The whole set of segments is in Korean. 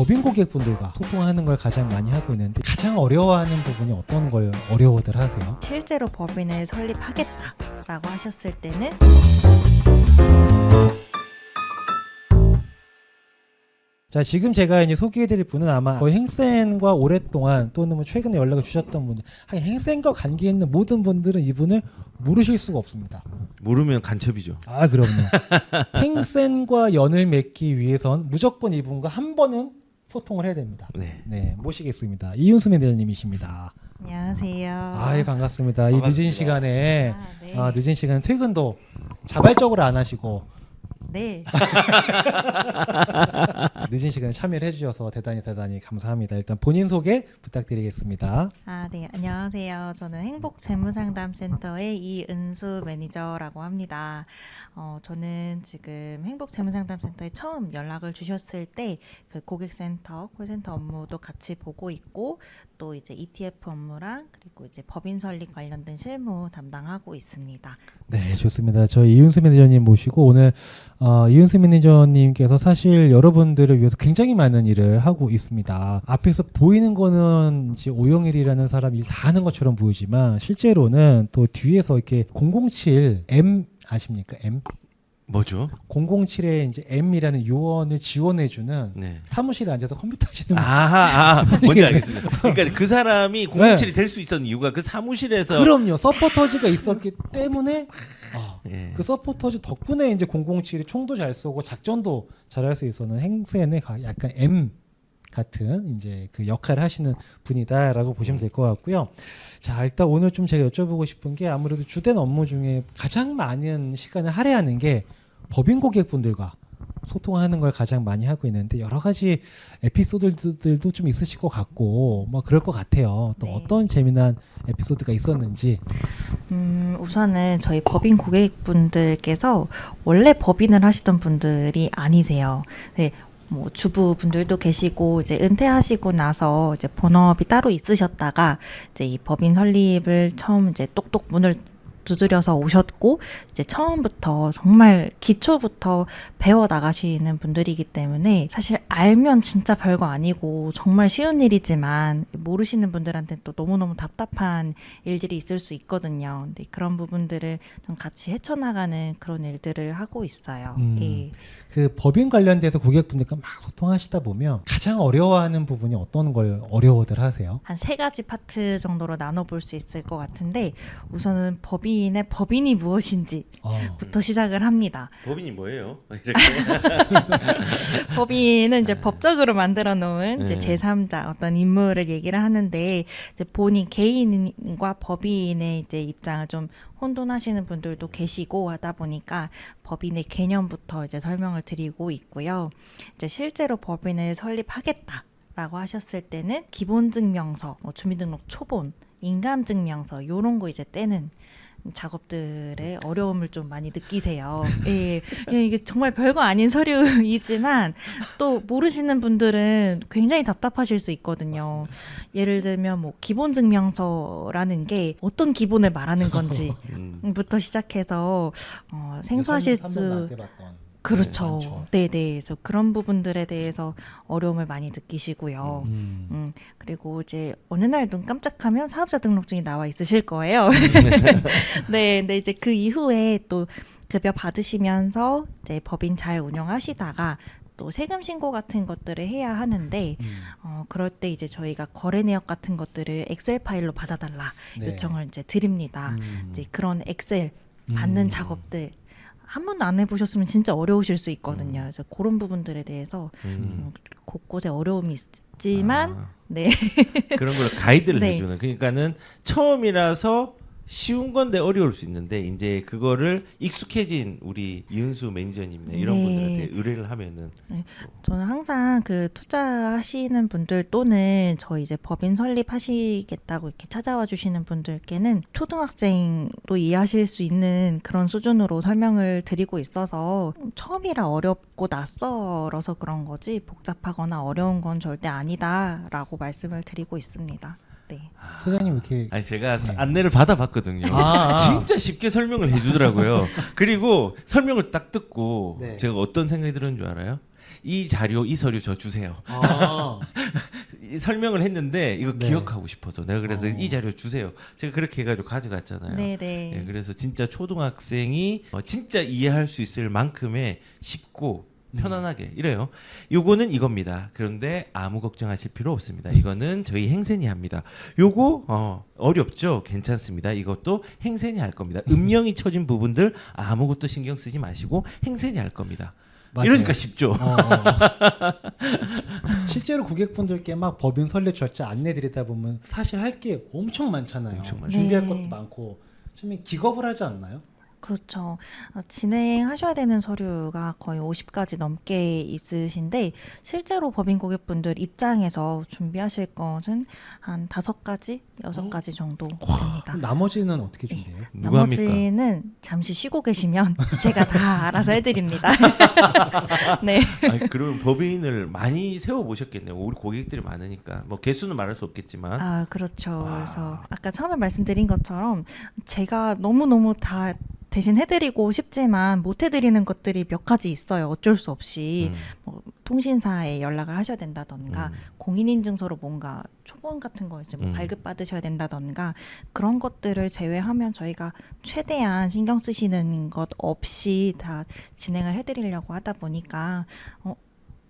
법인 고객분들과 소통하는 걸 가장 많이 하고 있는데 가장 어려워하는 부분이 어떤 걸 어려워들 하세요? 실제로 법인을 설립하겠다라고 하셨을 때는 자 지금 제가 이제 소개해드릴 분은 아마 거의 행센과 오랫동안 또는 뭐 최근에 연락을 주셨던 분들 하긴 행센과 관계 있는 모든 분들은 이분을 모르실 수가 없습니다. 모르면 간첩이죠. 아 그럼요. 행센과 연을 맺기 위해선 무조건 이분과 한 번은 소통을 해야 됩니다. 네. 네 모시겠습니다. 이윤수 매니저님이십니다. 안녕하세요. 아예 반갑습니다. 이 늦은 반갑습니다. 시간에 아, 네. 아, 늦은 시간 퇴근도 자발적으로 안 하시고 네. 늦은 시간에 참여를 해주셔서 대단히 대단히 감사합니다. 일단 본인 소개 부탁드리겠습니다. 아, 네. 안녕하세요. 저는 행복재무상담센터의 이은수 매니저라고 합니다. 어, 저는 지금 행복재무상담센터에 처음 연락을 주셨을 때 그 고객센터, 콜센터 업무도 같이 보고 있고 또 이제 ETF 업무랑 그리고 이제 법인 설립 관련된 실무 담당하고 있습니다. 네, 좋습니다. 저희 이윤수 매니저님 모시고 오늘 어, 이윤수 매니저님께서 사실 여러분들을 위해서 굉장히 많은 일을 하고 있습니다. 앞에서 보이는 거는 오영일이라는 사람이 일다 하는 것처럼 보이지만 실제로는 또 뒤에서 이렇게 007 M 아십니까? M 뭐죠? 007에 이제 M이라는 요원을 지원해주는 네. 사무실에 앉아서 컴퓨터 하시는 분. 아하, 아, 뭔지 알겠습니다. 그러니까 그 사람이 네. 007이 될 수 있었던 이유가 그 사무실에서 그럼요. 서포터즈가 있었기 때문에 아, 예. 그 서포터즈 덕분에 이제 007이 총도 잘 쏘고 작전도 잘 할 수 있었는 가- 약간 M 같은 이제 그 역할을 하시는 분이다라고 보시면 될 것 같고요. 자, 일단 오늘 좀 제가 여쭤보고 싶은 게 아무래도 주된 업무 중에 가장 많은 시간을 할애하는 게 법인 고객분들과 소통하는 걸 가장 많이 하고 있는데 여러 가지 에피소드들도 좀 있으실 것 같고 뭐 그럴 것 같아요. 또 네. 어떤 재미난 에피소드가 있었는지 음, 우선은 저희 법인 고객분들께서 원래 법인을 하시던 분들이 아니세요. 네. 뭐 주부분들도 계시고 이제 은퇴하시고 나서 이제 본업이 따로 있으셨다가 이제 이 법인 설립을 처음 이제 똑똑 문을 두드려서 오셨고 이제 처음부터 정말 기초부터 배워 나가시는 분들이기 때문에 사실 알면 진짜 별거 아니고 정말 쉬운 일이지만 모르시는 분들한테 또 너무너무 답답한 일들이 있을 수 있거든요. 근데 그런 부분들을 좀 같이 헤쳐나가는 그런 일들을 하고 있어요. 음. 예. 그 법인 관련돼서 고객분들과 막 소통하시다 보면 가장 어려워하는 부분이 어떤 걸 어려워들 하세요? 한 세 가지 파트 정도로 나눠볼 수 있을 것 같은데 우선은 법인 의 법인이 무엇인지부터 어. 시작을 합니다. 법인이 뭐예요? 이렇게. 법인은 이제 법적으로 만들어 놓은 이제 네. 제3자 어떤 인물을 얘기를 하는데 이제 본인 개인과 법인의 이제 입장을 좀 혼돈하시는 분들도 계시고 하다 보니까 법인의 개념부터 이제 설명을 드리고 있고요. 이제 실제로 법인을 설립하겠다 라고 하셨을 때는 기본증명서, 뭐 주민등록 초본, 인감증명서 요런 거 이제 떼는 작업들의 어려움을 좀 많이 느끼세요. 예, 예, 이게 정말 별거 아닌 서류이지만 또 모르시는 분들은 굉장히 답답하실 수 있거든요. 예를 들면 뭐 기본 증명서라는 게 어떤 기본을 말하는 음. 건지부터 시작해서 어, 생소하실 수 그렇죠. 많죠. 네, 네. 그래서 그런 부분들에 대해서 어려움을 많이 느끼시고요. 음. 음, 그리고 이제 어느 날 눈 깜짝하면 사업자 등록증이 나와 있으실 거예요. 네, 근데 이제 그 이후에 또 급여 받으시면서 이제 법인 잘 운영하시다가 또 세금 신고 같은 것들을 해야 하는데 음. 어, 그럴 때 이제 저희가 거래 내역 같은 것들을 엑셀 파일로 받아달라 네. 요청을 이제 드립니다. 음. 이제 그런 엑셀 받는 음. 작업들 한 번도 안 해보셨으면 진짜 어려우실 수 있거든요. 그래서 그런 부분들에 대해서 음. 음, 곳곳에 어려움이 있지만 아, 네. 그런 걸 가이드를 네. 해주는. 그러니까는 처음이라서 쉬운 건데 어려울 수 있는데 이제 그거를 익숙해진 우리 이은수 매니저님이나 이런 네. 분들한테 의뢰를 하면은 저는 항상 그 투자하시는 분들 또는 저희 이제 법인 설립하시겠다고 이렇게 찾아와 주시는 분들께는 초등학생도 이해하실 수 있는 그런 수준으로 설명을 드리고 있어서 처음이라 어렵고 낯설어서 그런 거지 복잡하거나 어려운 건 절대 아니다라고 말씀을 드리고 있습니다. 네. 소장님 이렇게 아니 제가 네. 안내를 받아봤거든요. 아, 아. 진짜 쉽게 설명을 해주더라고요. 그리고 설명을 딱 듣고 네. 제가 어떤 생각이 들었는 줄 알아요? 이 자료 이 서류 저 주세요. 아, 이 설명을 했는데 이거 네. 기억하고 싶어서 내가 그래서 어. 이 자료 주세요. 제가 그렇게 해가지고 가져갔잖아요. 네 네. 예, 그래서 진짜 초등학생이 어, 진짜 이해할 수 있을 만큼의 쉽고 음. 편안하게 이래요. 요거는 이겁니다. 그런데 아무 걱정하실 필요 없습니다. 이거는 저희 행센이 합니다. 요거 어, 어렵죠? 괜찮습니다. 이것도 행센이 할 겁니다. 음영이 쳐진 부분들 아무것도 신경 쓰지 마시고 행센이 할 겁니다. 맞아요. 이러니까 쉽죠. 어, 어. 실제로 고객분들께 막 법인 설립 절차 안내 드리다 보면 사실 할 게 엄청 많잖아요. 엄청 많죠. 준비할 네. 것도 많고 좀 기겁을 하지 않나요? 그렇죠. 어, 진행하셔야 되는 서류가 거의 50가지 넘게 있으신데 실제로 법인 고객분들 입장에서 준비하실 것은 한 다섯 가지, 여섯 어? 가지 정도 됩니다. 그럼 나머지는 어떻게 준비해요? 누가 합니까? 나머지는 잠시 쉬고 계시면 제가 다 알아서 해드립니다. 네. 아니, 그러면 법인을 많이 세워 보셨겠네요. 우리 고객들이 많으니까 뭐 개수는 말할 수 없겠지만 아, 그렇죠. 와. 그래서 아까 처음에 말씀드린 것처럼 제가 너무너무 다 대신 해드리고 싶지만 못 해드리는 것들이 몇 가지 있어요. 어쩔 수 없이 음, 뭐 통신사에 연락을 하셔야 된다던가 음. 공인인증서로 뭔가 초본 같은 거 이제 뭐 음. 발급 받으셔야 된다던가 그런 것들을 제외하면 저희가 최대한 신경 쓰시는 것 없이 다 진행을 해드리려고 하다 보니까 어,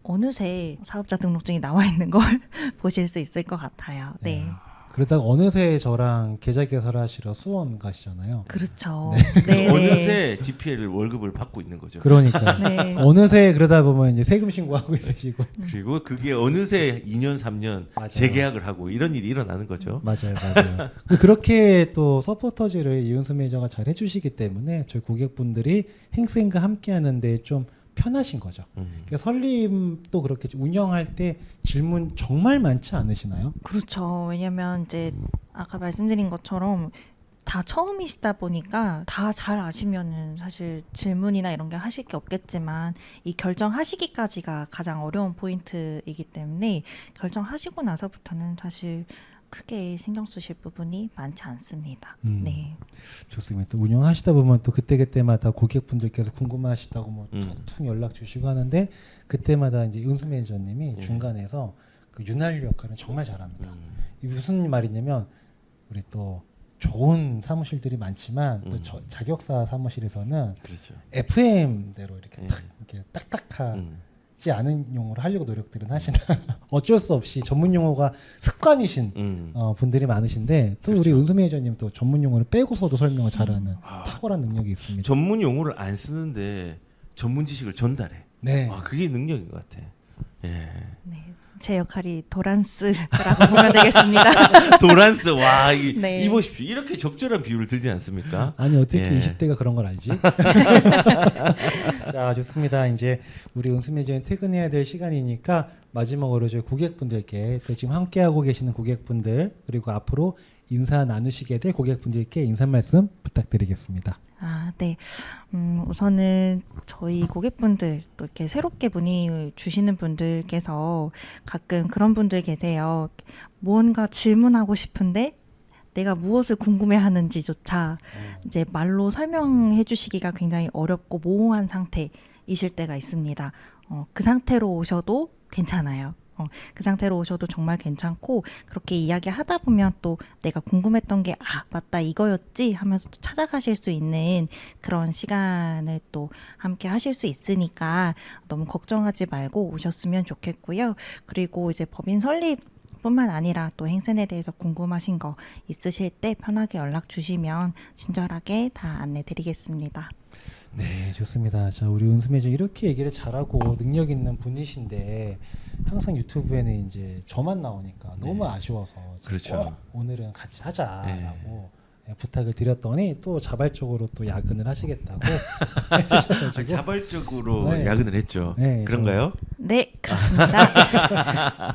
어느새 사업자 등록증이 나와 있는 걸 보실 수 있을 것 같아요. 네. 그러다가 어느새 저랑 계좌 개설하시러 수원 가시잖아요. 그렇죠. 네. 어느새 GPL 월급을 받고 있는 거죠. 그러니까 네. 어느새 그러다 보면 이제 세금 신고하고 있으시고 그리고 그게 어느새 2년 3년 맞아요. 재계약을 하고 이런 일이 일어나는 거죠. 맞아요, 맞아요. 그렇게 또 서포터즈를 이윤수 매니저가 잘 해주시기 때문에 저희 고객분들이 행생과 함께 하는데 좀 편하신 거죠. 음. 그러니까 설립도 그렇게 운영할 때 질문 정말 많지 않으시나요? 그렇죠. 왜냐면 이제 아까 말씀드린 것처럼 다 처음이시다 보니까 다 잘 아시면은 사실 질문이나 이런 게 하실 게 없겠지만 이 결정하시기까지가 가장 어려운 포인트이기 때문에 결정하시고 나서부터는 사실 크게 신경 쓰실 부분이 많지 않습니다. 음. 네. 좋습니다. 또 운영하시다 보면 또 그때 그때마다 고객분들께서 궁금하시다고 뭐 음. 툭툭 연락 주시고 하는데 그때마다 이제 은수 매니저님이 예. 중간에서 그 윤활유 역할은 정말 잘합니다. 음. 이 무슨 말이냐면 우리 또 좋은 사무실들이 많지만 또 음. 저- 자격사 사무실에서는 그렇죠. FM대로 이렇게 예. 딱 이렇게 딱딱 음. 않은 용어를 하려고 노력들은 하시나 어쩔 수 없이 전문 용어가 습관이신 음. 어, 분들이 많으신데 또 우리 그렇죠. 은수 매니저님 또 전문 용어를 빼고서도 설명을 잘하는 아. 탁월한 능력이 있습니다. 전문 용어를 안 쓰는데 전문 지식을 전달해. 네. 아, 그게 능력인 것 같아. 예. 네. 제 역할이 도란스라고 보면 되겠습니다. 도란스 와 이, 네. 이 보십시오. 이렇게 적절한 비유를 들지 않습니까? 아니 어떻게 예. 20대가 그런 걸 알지? 자 좋습니다. 이제 우리 은수 매니저님 퇴근해야 될 시간이니까 마지막으로 저희 고객분들께 또 지금 함께 하고 계시는 고객분들 그리고 앞으로 인사 나누시게 될 고객분들께 인사 말씀 부탁드리겠습니다. 아, 네. 음, 우선은 저희 고객분들 또 이렇게 새롭게 문의 주시는 분들께서 가끔 그런 분들 계세요. 무언가 질문하고 싶은데 내가 무엇을 궁금해 하는지조차 이제 말로 설명해 주시기가 굉장히 어렵고 모호한 상태이실 때가 있습니다. 어, 그 상태로 오셔도 괜찮아요. 어, 그 상태로 오셔도 정말 괜찮고 그렇게 이야기하다 보면 또 내가 궁금했던 게 아 맞다 이거였지 하면서 또 찾아가실 수 있는 그런 시간을 또 함께 하실 수 있으니까 너무 걱정하지 말고 오셨으면 좋겠고요. 그리고 이제 법인 설립 뿐만 아니라 또 행센에 대해서 궁금하신 거 있으실 때 편하게 연락 주시면 친절하게 다 안내 드리겠습니다. 네, 좋습니다. 자, 우리 은수 매니저 이렇게 얘기를 잘하고 능력 있는 분이신데 항상 유튜브에는 이제 저만 나오니까 너무 네. 아쉬워서 그렇죠. 꼭 오늘은 같이 하자라고 네. 예, 부탁을 드렸더니 또 자발적으로 또 야근을 하시겠다고 아, 해주셔가지고 자발적으로 네. 야근을 했죠. 네, 그런가요? 네, 그렇습니다.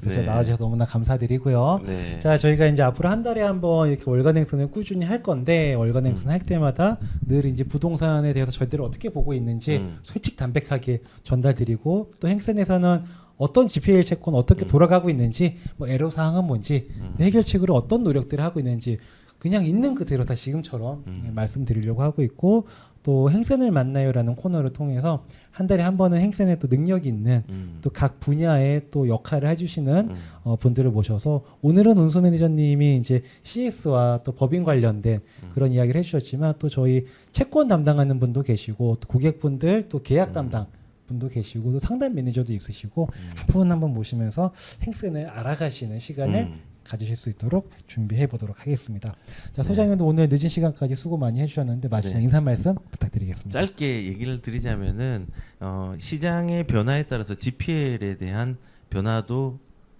그래서 네. 나와주셔서 너무나 감사드리고요. 네. 자, 저희가 이제 앞으로 한 달에 한 번 이렇게 월간 행선을 꾸준히 할 건데 월간 행선 음. 할 때마다 늘 이제 부동산에 대해서 저희들을 어떻게 보고 있는지 음. 솔직 담백하게 전달드리고 또 행선에서는 어떤 GPL 채권 어떻게 음. 돌아가고 있는지 뭐 애로 사항은 뭔지 음. 해결책으로 어떤 노력들을 하고 있는지 그냥 있는 그대로 다 지금처럼 음. 예, 말씀드리려고 하고 있고 또 행센을 만나요라는 코너를 통해서 한 달에 한 번은 행센에 또 능력이 있는 음. 또각 분야의 또 역할을 해주시는 음. 어, 분들을 모셔서 오늘은 운수 매니저님이 이제 CS와 또 법인 관련된 음. 그런 이야기를 해주셨지만 또 저희 채권 담당하는 분도 계시고 또 고객분들 또 계약 음. 담당 분도 계시고 또 상담 매니저도 있으시고 음. 한분 한 분 모시면서 행센을 알아가시는 시간을 음. 가지실 수 있도록 준비해 보도록 하겠습니다. 자 소장님도 오늘 늦은 시간까지 수고 많이 해주셨는데 마지막 네. 인사 말씀 부탁드리겠습니다. 짧게 얘기를 드리자면은 어, 시장의 변화에 따라서 GPL에 대한 변화도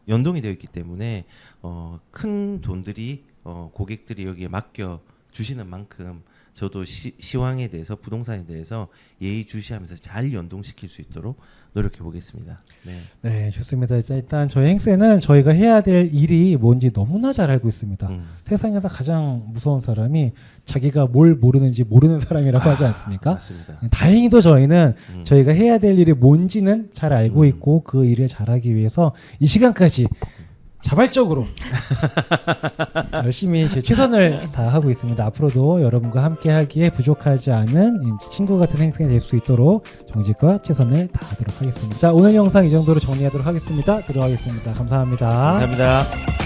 연동이 되어 있기 때문에 어, 큰 돈들이 어, 고객들이 여기에 맡겨 주시는 만큼 저도 시, 시황에 대해서 부동산에 대해서 예의주시하면서 잘 연동시킬 수 있도록 노력해 보겠습니다. 네. 네 좋습니다. 자, 일단 저희 행센은 저희가 해야 될 일이 뭔지 너무나 잘 알고 있습니다. 음. 세상에서 가장 무서운 사람이 자기가 뭘 모르는지 모르는 사람이라고 하지 않습니까? 맞습니다. 다행히도 저희는 음. 저희가 해야 될 일이 뭔지는 잘 알고 음. 있고 그 일을 잘하기 위해서 이 시간까지 자발적으로 열심히 제 최선을 다하고 있습니다. 앞으로도 여러분과 함께하기에 부족하지 않은 이 친구 같은 행생이 될 수 있도록 정직과 최선을 다하도록 하겠습니다. 자 오늘 영상 이 정도로 정리하도록 하겠습니다. 들어가겠습니다. 감사합니다. 감사합니다.